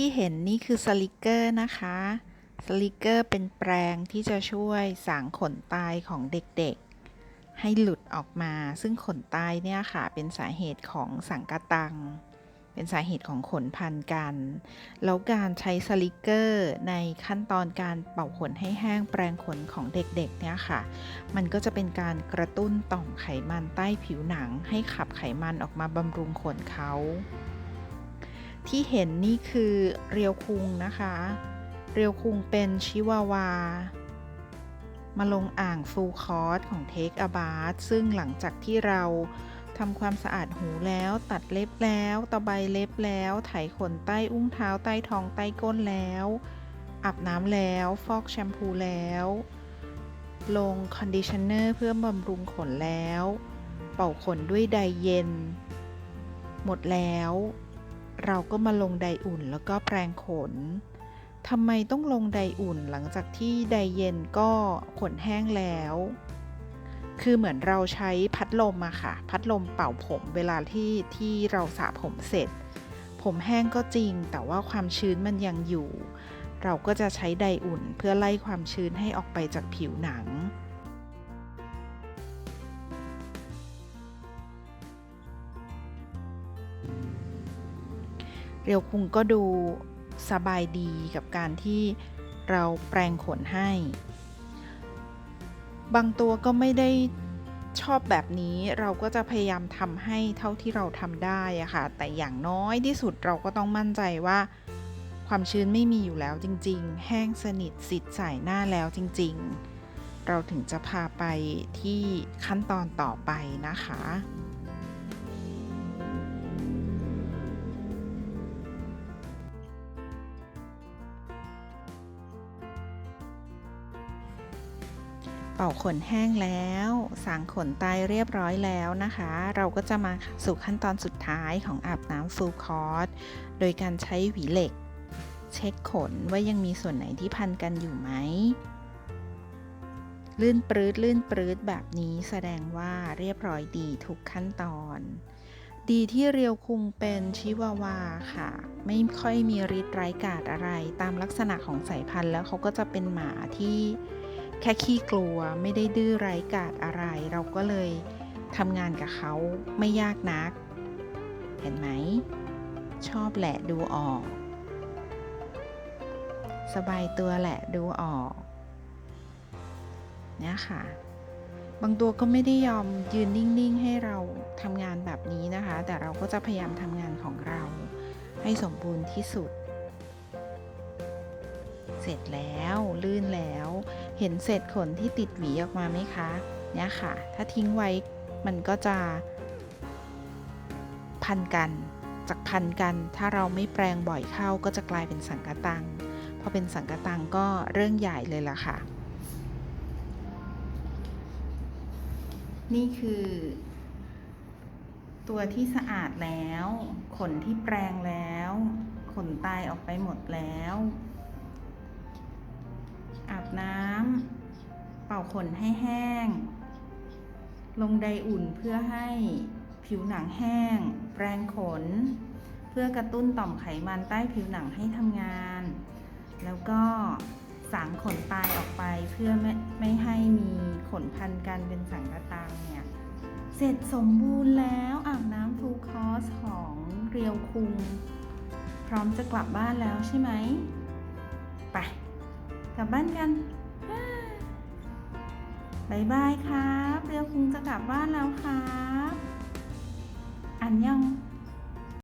ที่เห็นนี่คือสลิกเกอร์นะคะ สลิกเกอร์เป็นแปรงที่จะช่วยสางขนตายของเด็กๆ ให้หลุดออกมา ซึ่งขนตายเนี่ยค่ะ เป็นสาเหตุของสังกะตัง เป็นสาเหตุของขนพันกัน แล้วการใช้สลิกเกอร์ในขั้นตอนการเป่าขนให้แห้งแปรงขนของเด็กๆ เนี่ยค่ะ มันก็จะเป็นการกระตุ้นต่อมไขมันใต้ผิวหนัง ให้ขับไขมันออกมาบำรุงขนเขา ที่เห็นนี่คือเรียวคุงนะคะ เรียวคุงเป็นชิวาวา มาลงอ่างฟูลคอร์สของเทคอาบาร์ซึ่งหลังจากที่เราทำความสะอาดหูแล้วตัดเล็บแล้วตะไบเล็บแล้ว ไถขนใต้อุ้งเท้าใต้ท้องใต้ก้นแล้วอาบน้ำแล้วฟอกแชมพูแล้ว ลงคอนดิชเนอร์เพื่อบำรุงขนแล้ว เป่าขนด้วยไดเย็น หมดแล้ว เราก็มาลงไดอุ่นแล้วก็แปรงขนทำไมต้องลงไดอุ่นหลังจากที่ไดเย็นก็ขนแห้งแล้ว คือเหมือนเราใช้พัดลมอะค่ะ พัดลมเป่าผมเวลาที่ที่เราสระผมเสร็จ ผมแห้งก็จริง แต่ว่าความชื้นมันยังอยู่ เราก็จะใช้ไดอุ่นเพื่อไล่ความชื้นให้ออกไปจากผิวหนัง เรียวคุงก็ดูสบายดีกับการที่เราแปรงขนให้ บางตัวก็ไม่ได้ชอบแบบนี้เราก็จะพยายามทำให้เท่าที่เราทำได้อะค่ะ แต่อย่างน้อยที่สุดเราก็ต้องมั่นใจว่า ความชื้นไม่มีอยู่แล้วจริง ๆ แห้งสนิทสิทธิ์ใส่หน้าแล้วจริง ๆ เราถึงจะพาไปที่ขั้นตอนต่อไปนะคะ เป่าขนแห้งแล้ว สางขนตายเรียบร้อยแล้วนะคะ เราก็จะมาสู่ขั้นตอนสุดท้ายของอาบน้ำฟูลคอร์สโดยการใช้หวีเหล็ก เช็คขนว่ายังมีส่วนไหนที่พันกันอยู่ไหมลื่นปรื้ดลื่นปรื้ดแบบนี้แสดงว่าเรียบร้อยดีทุกขั้นตอน ดีที่เรียวคุงเป็นชิวาวาค่ะ ไม่ค่อยมีฤทธิ์ร้กาจอะไร ตามลักษณะของสายพันธุ์แล้วเขาก็จะเป็นหมาที่ แค่ขี้กลัวไม่ได้ดื้อไร้กาจอะไร เราก็เลยทำงานกับเขาไม่ยากนัก เห็นไหม ชอบแหละดูออก สบายตัวแหละดูออกเนี่ยค่ะ บางตัวก็ไม่ได้ยอมยืนนิ่งๆ ให้เราทำงานแบบนี้นะคะ แต่เราก็จะพยายามทำงานของเราให้สมบูรณ์ที่สุด เสร็จแล้วลื่นแล้ว เห็นเศษขนที่ติดหวีออกมาไหมคะ เนี่ยค่ะ ถ้าทิ้งไว้มันก็จะ พันกัน จากพันกัน ถ้าเราไม่แปรงบ่อยเข้าก็จะกลายเป็นสังกะตัง พอเป็นสังกะตังก็เรื่องใหญ่เลยล่ะค่ะ นี่คือ ตัวที่สะอาดแล้ว ขนที่แปรงแล้ว ขนตายออกไปหมดแล้ว เป่าขนให้แห้ง ลงไดอุ่นเพื่อให้ผิวหนังแห้ง แปรงขน เพื่อกระตุ้นต่อมไขมันใต้ผิวหนังให้ทำงาน แล้วก็สางขนตายออกไปเพื่อไม่ไม่ให้มีขนพันกันเป็นสังกะตังเนี่ย เสร็จสมบูรณ์แล้วอาบน้ำฟูคอสของเรียวคุง พร้อมจะกลับบ้านแล้วใช่ไหม ไป กลับบ้านกัน บายบายครับ เรียวคุงจะกลับบ้านแล้วครับ อันยัง